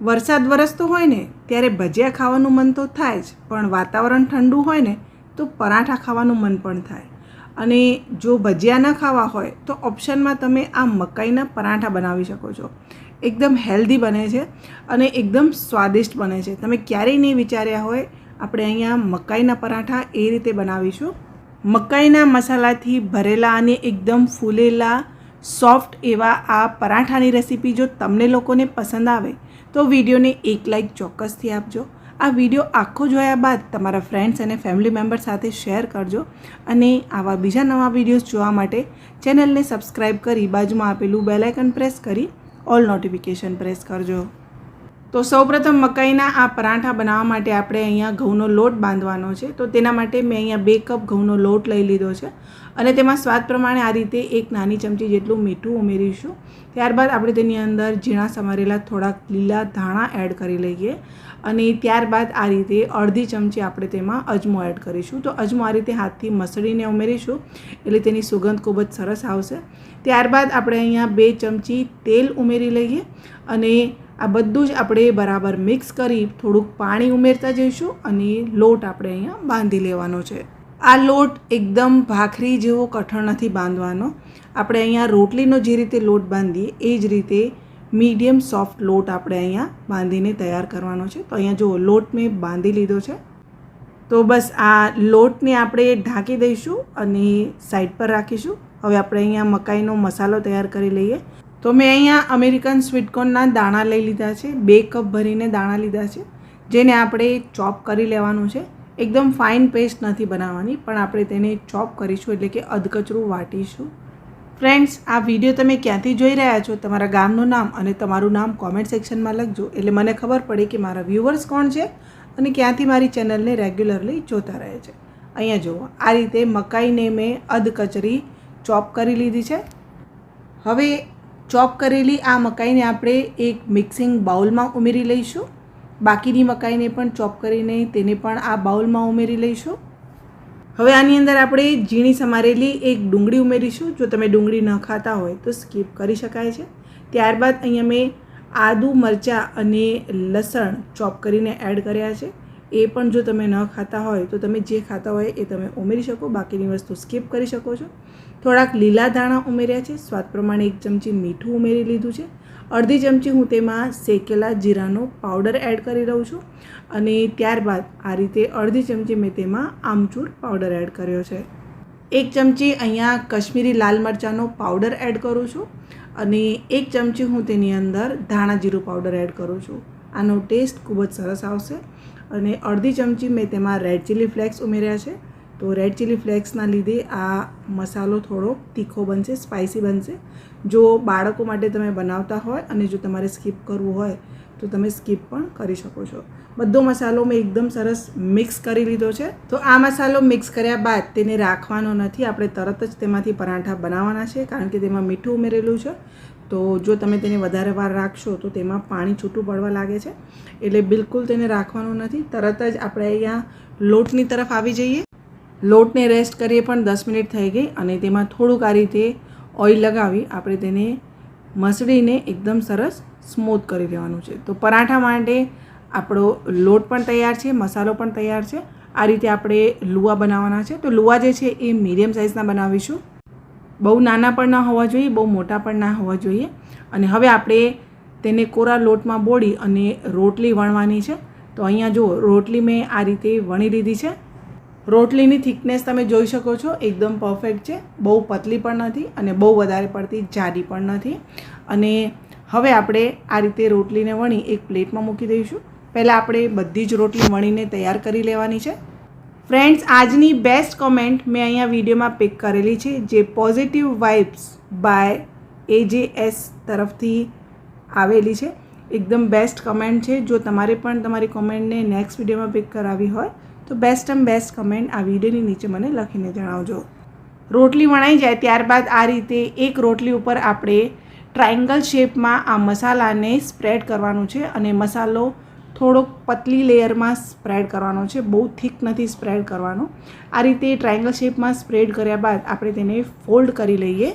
વરસાદ વરસતો હોય ને, ત્યારે ભજીયા ખાવાનું મન તો થાય જ, પણ વાતાવરણ ઠંડુ હોય ને, તો પરાઠા ખાવાનું મન પણ થાય. અને જો ભજીયા ન ખાવા હોય, તો ઓપ્શનમાં તમે આ મકાઈના પરાઠા બનાવી શકો છો. એકદમ હેલ્ધી બને છે અને એકદમ સ્વાદિષ્ટ બને છે. તમે ક્યારેય નહીં વિચાર્યા હોય, આપણે અહીંયા મકાઈના પરાઠા એ રીતે બનાવીશું. મકાઈના મસાલાથી ભરેલા અને એકદમ ફૂલેલા સોફ્ટ એવા આ પરાઠાની રેસીપી જો તમને લોકોને પસંદ આવે, તો વિડીયોને એક લાઇક ચોક્કસથી આપજો. આ વીડિયો આખો જોયા બાદ તમારા ફ્રેન્ડ્સ અને ફેમિલી મેમ્બર સાથે શેર કરજો અને આવા બીજા નવા વિડીયોઝ જોવા માટે ચેનલને સબસ્ક્રાઈબ કરી બાજુમાં આપેલું બેલાઇકન પ્રેસ કરી, ઓલ નોટિફિકેશન પ્રેસ કરજો. તો સૌપ્રથમ મકાઈના આ પરાઠા બનાવવા માટે આપણે અહીંયા ઘઉંનો લોટ બાંધવાનો છે. તો તેના માટે મેં અહીંયા બે કપ ઘઉંનો લોટ લઈ લીધો છે. અને તેમાં સ્વાદ પ્રમાણે આ રીતે એક નાની ચમચી જેટલું મીઠું ઉમેરીશું. ત્યારબાદ આપણે તેની અંદર ઝીણા સમારેલા થોડાક લીલા ધાણા એડ કરી લઈએ. અને ત્યારબાદ આ રીતે અડધી ચમચી આપણે તેમાં અજમો એડ કરીશું. તો અજમો આ રીતે હાથથી મસળીને ઉમેરીશું. એટલે તેની સુગંધ ખૂબ જ સરસ આવશે. ત્યારબાદ આપણે અહીંયા બે ચમચી તેલ ઉમેરી લઈએ. અને આ બધું જ આપણે બરાબર મિક્સ કરી થોડુંક પાણી ઉમેરતા જઈશું અને લોટ આપણે અહીંયા બાંધી લેવાનો છે. આ લોટ એકદમ ભાખરી જેવો કઠણ નથી બાંધવાનો. આપણે અહીંયા રોટલીનો જે રીતે લોટ બાંધીએ એ જ રીતે મીડિયમ સોફ્ટ લોટ આપણે અહીંયા બાંધીને તૈયાર કરવાનો છે. તો અહીંયા જુઓ લોટ મેં બાંધી લીધો છે. તો બસ આ લોટને આપણે ઢાંકી દઈશું અને સાઈડ પર રાખીશું. હવે આપણે અહીંયા મકાઈનો મસાલો તૈયાર કરી લઈએ. તો મેં અહીંયા અમેરિકન સ્વીટકોર્નના દાણા લઈ લીધા છે. બે કપ ભરીને દાણા લીધા છે. જેને આપણે ચોપ કરી લેવાનું છે. એકદમ ફાઇન પેસ્ટ નથી બનાવવાની, પણ આપણે તેને ચોપ કરીશું એટલે કે અધકચરું વાટીશું. ફ્રેન્ડ્સ આ વીડિયો તમે ક્યાંથી જોઈ રહ્યા છો? તમારા ગામનું નામ અને તમારું નામ કોમેન્ટ સેક્શનમાં લખજો. એટલે મને ખબર પડે કે મારા વ્યૂવર્સ કોણ છે અને ક્યાંથી મારી ચેનલને રેગ્યુલરલી જોતા રહે છે. અહીંયા જુઓ, આ રીતે મકાઈને મેં અધકચરી ચોપ કરી લીધી છે. હવે ચોપ કરેલી આ મકાઈને આપણે એક મિક્સિંગ બાઉલમાં ઉમેરી લઈશું. બાકીની મકાઈને પણ ચોપ કરીને તેને પણ આ બાઉલમાં ઉમેરી લઈશું. હવે આની અંદર આપણે ઝીણી સમારેલી એક ડુંગળી ઉમેરીશું. જો તમે ડુંગળી ન ખાતા હોય તો સ્કીપ કરી શકાય છે. ત્યારબાદ અહીંયા મેં આદુ મરચાં અને લસણ ચોપ કરીને એડ કર્યા છે. એ પણ જો તમે ન ખાતા હોય, તો તમે જે ખાતા હોય એ તમે ઉમેરી શકો. બાકીની વસ્તુ સ્કીપ કરી શકો છો. થોડાક લીલા ધાણા ઉમેર્યા છે. સ્વાદ પ્રમાણે એક ચમચી મીઠું ઉમેરી લીધું છે. અડધી ચમચી હું તેમાં શેકેલા જીરાનો પાવડર એડ કરી રહું છું. અને ત્યારબાદ આ રીતે અડધી ચમચી મેં તેમાં આમચૂર પાવડર એડ કર્યો છે. એક ચમચી અહીંયા કશ્મીરી લાલ મરચાંનો પાવડર એડ કરું છું. અને એક ચમચી હું તેની અંદર ધાણા જીરું પાવડર એડ કરું છું. આનો ટેસ્ટ ખૂબ જ સરસ આવશે. અને અડધી ચમચી મેં તેમાં રેડ ચીલી ફ્લેક્સ ઉમેર્યા છે. તો રેડ ચીલી ફ્લેક્સના લીધે આ મસાલો થોડો તીખો બનશે સ્પાઇસી બનશે. જો બાળકો માટે તમે બનાવતા હોય અને જો તમારે સ્કીપ કરવું હોય, તો તમે સ્કીપ પણ કરી શકો છો. બધો મસાલો મેં એકદમ સરસ મિક્સ કરી લીધો છે. તો આ મસાલો મિક્સ કર્યા બાદ તેને રાખવાનો નથી. આપણે તરત જ તેમાંથી પરાઠા બનાવવાના છે, કારણ કે તેમાં મીઠું ઉમેરેલું છે. તો જો તમે તેને વધારે વાર રાખશો તો તેમાં પાણી છૂટું પડવા લાગે છે. એટલે બિલકુલ તેને રાખવાનું નથી. તરત જ આપણે અહીંયા લોટની તરફ આવી જઈએ. લોટને રેસ્ટ કરીએ પણ દસ મિનિટ થઈ ગઈ અને તેમાં થોડુંક આ રીતે ઓઇલ લગાવી આપણે તેને મસળીને એકદમ સરસ સ્મૂથ કરી લેવાનું છે. તો પરાઠા માટે આપણો લોટ પણ તૈયાર છે, મસાલો પણ તૈયાર છે. આ રીતે આપણે લુવા બનાવવાના છે. તો લુવા જે છે એ મીડિયમ સાઇઝના બનાવીશું. બહુ નાના પણ ના હોવા જોઈએ, બહુ મોટા પણ ના હોવા જોઈએ. અને હવે આપણે તેને કોરા લોટમાં બોળી અને રોટલી વણવાની છે. તો અહીંયા જુઓ રોટલી મેં આ રીતે વણી લીધી છે. રોટલીની થિકનેસ તમે જોઈ શકો છો, એકદમ પરફેક્ટ છે. બહુ પતલી પણ નથી અને બહુ વધારે પડતી જાડી પણ નથી. અને હવે આપણે આ રીતે રોટલીને વણી એક પ્લેટમાં મૂકી દઈશું. પહેલાં આપણે બધી જ રોટલી વણીને તૈયાર કરી લેવાની છે. ફ્રેન્ડ્સ આજની બેસ્ટ કોમેન્ટ મેં અહીંયા વિડીયોમાં પિક કરેલી છે, જે પોઝિટિવ વાઇબ્સ બાય એજેએસ તરફથી આવેલી છે. એકદમ બેસ્ટ કમેન્ટ છે. જો તમારે પણ તમારી કોમેન્ટને નેક્સ્ટ વિડીયોમાં પિક કરાવી હોય, તો બેસ્ટ એમ બેસ્ટ કમેન્ટ આ વિડીયોની નીચે મને લખીને જણાવજો. રોટલી વણાઈ જાય ત્યારબાદ આ રીતે એક રોટલી ઉપર આપણે ટ્રાયંગલ શેપમાં આ મસાલાને સ્પ્રેડ કરવાનું છે અને મસાલો થોડોક પતલી લેયરમાં સ્પ્રેડ કરવાનો છે. બહુ થીક નથી સ્પ્રેડ કરવાનો. આ રીતે ટ્રાયંગલ શેપમાં સ્પ્રેડ કર્યા બાદ આપણે તેને ફોલ્ડ કરી લઈએ.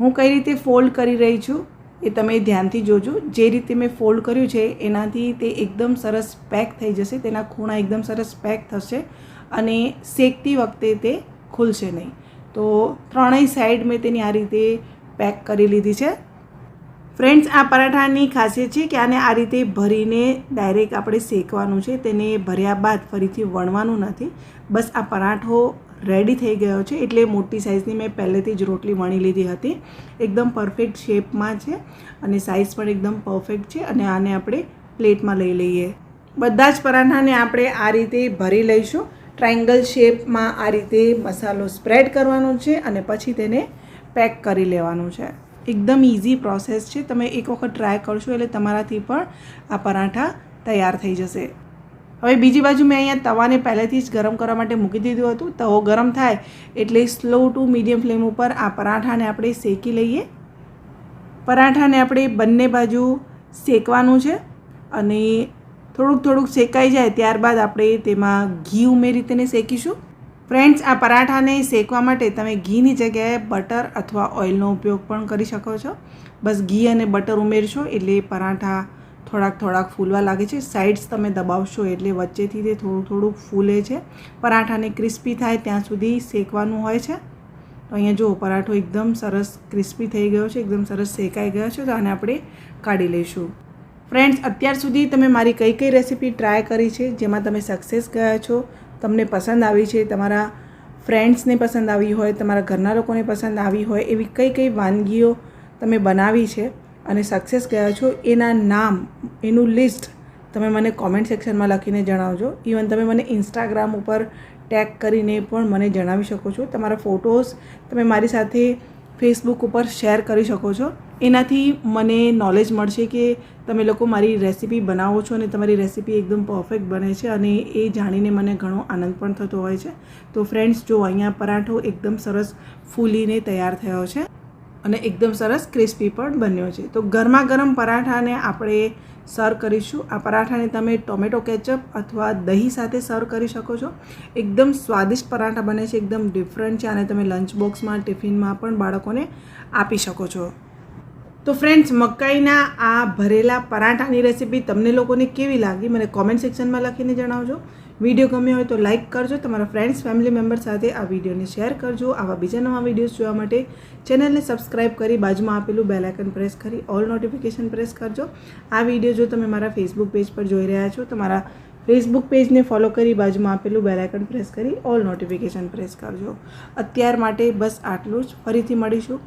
હું કઈ રીતે ફોલ્ડ કરી રહી છું એ તમે ધ્યાનથી જોજો. જે રીતે મેં ફોલ્ડ કર્યું છે એનાથી તે એકદમ સરસ પેક થઈ જશે. તેના ખૂણા એકદમ સરસ પેક થશે અને શેકતી વખતે તે ખુલશે નહીં. તો ત્રણેય સાઈડ મેં તેની આ રીતે પેક કરી લીધી છે. ફ્રેન્ડ્સ, આ પરાઠાની ખાસિયત છે કે આને આ રીતે ભરીને ડાયરેક્ટ આપણે શેકવાનું છે. તેને ભર્યા બાદ ફરીથી વણવાનું નથી. બસ આ પરાઠો રેડી થઈ ગયો છે. એટલે મોટી સાઇઝની મેં પહેલેથી જ રોટલી વણી લીધી હતી. એકદમ પરફેક્ટ શેપમાં છે અને સાઇઝ પણ એકદમ પરફેક્ટ છે અને આને આપણે પ્લેટમાં લઈ લઈએ. બધા જ પરાઠાને આપણે આ રીતે ભરી લઈશું. ટ્રાયંગલ શેપમાં આ રીતે મસાલો સ્પ્રેડ કરવાનો છે અને પછી તેને પેક કરી લેવાનું છે. એકદમ ઇઝી પ્રોસેસ છે. તમે એક વખત ટ્રાય કરશો એટલે તમારાથી પણ આ પરાઠા તૈયાર થઈ જશે. હવે બીજી બાજુ મેં અહીંયા તવાને પહેલેથી જ ગરમ કરવા માટે મૂકી દીધું હતું. તવો ગરમ થાય એટલે સ્લો ટુ મીડિયમ ફ્લેમ ઉપર આ પરાઠાને આપણે શેકી લઈએ. પરાઠાને આપણે બંને બાજુ શેકવાનું છે અને થોડુંક થોડુંક શેકાઈ જાય ત્યારબાદ આપણે તેમાં ઘી ઉમેરી તેને શેકીશું. ફ્રેન્ડ્સ, આ પરાઠાને શેકવા માટે તમે ઘીની જગ્યાએ બટર અથવા ઓઇલનો ઉપયોગ પણ કરી શકો છો. બસ ઘી અને બટર ઉમેરશો એટલે પરાઠા થોડાક થોડાક ફૂલવા લાગે છે. સાઇડ્સ તમે દબાવશો એટલે વચ્ચેથી તે થોડું થોડું ફૂલે છે. પરાઠાને ક્રિસ્પી થાય ત્યાં સુધી શેકવાનું હોય છે. તો અહીંયા જુઓ પરાઠો એકદમ સરસ ક્રિસ્પી થઈ ગયો છે, એકદમ સરસ શેકાઈ ગયો છે, તો આને આપણે કાઢી લઈશું. ફ્રેન્ડ્સ, અત્યાર સુધી તમે મારી કઈ કઈ રેસીપી ટ્રાય કરી છે, જેમાં તમે સક્સેસ ગયા છો તમને પસંદ આવી છે, તમારા ફ્રેન્ડ્સને પસંદ આવી હોય, તમારા ઘરના લોકોને પસંદ આવી હોય, એવી કઈ કઈ વાનગીઓ તમે બનાવી છે અને સક્સેસ ગયા છો, એના નામ, એનું લિસ્ટ તમે મને કોમેન્ટ સેક્શનમાં લખીને જણાવજો. ઇવન તમે મને ઇન્સ્ટાગ્રામ ઉપર ટેગ કરીને પણ મને જણાવી શકો છો. તમારા ફોટોઝ તમે મારી સાથે ફેસબુક ઉપર શેર કરી શકો છો. એનાથી મને નોલેજ મળશે કે તમે લોકો મારી રેસીપી બનાવો છો અને તમારી રેસીપી એકદમ પરફેક્ટ બને છે અને એ જાણીને મને ઘણો આનંદ પણ થતો હોય છે. તો ફ્રેન્ડ્સ જો અહીંયા પરાઠો એકદમ સરસ ફૂલીને તૈયાર થયો છે અને એકદમ સરસ ક્રિસ્પી પણ બન્યો છે. તો ગરમા ગરમ પરાઠાને આપણે સર્વ કરીશું. આ પરાઠાને તમે ટોમેટો કેચઅપ અથવા દહીં સાથે સર્વ કરી શકો છો. એકદમ સ્વાદિષ્ટ પરાઠા બને છે, એકદમ ડિફરન્ટ છે અને તમે લંચ બોક્સમાં ટિફિનમાં પણ બાળકોને આપી શકો છો. તો ફ્રેન્ડ્સ મકાઈના આ ભરેલા પરાઠાની રેસીપી તમને લોકોને કેવી લાગી? મને કોમેન્ટ સેક્શનમાં લખીને જણાવજો. વીડિયો ગમ્યો હોય તો લાઇક કરજો. તમારા ફ્રેન્ડ્સ ફેમિલી મેમ્બર સાથે આ વિડીયોને શેર કરજો. આવા બીજા નવા વિડીયોઝ જોવા માટે ચેનલને સબસ્ક્રાઇબ કરી બાજુમાં આપેલું બેલાઇકન પ્રેસ કરી ઓલ નોટિફિકેશન પ્રેસ કરજો. આ વીડિયો જો તમે મારા ફેસબુક પેજ પર જોઈ રહ્યા છો તો મારા ફેસબુક પેજને ફોલો કરી બાજુમાં આપેલું બેલાઇકન પ્રેસ કરી ઓલ નોટિફિકેશન પ્રેસ કરજો. અત્યાર માટે બસ આટલું જ. ફરીથી મળીશું.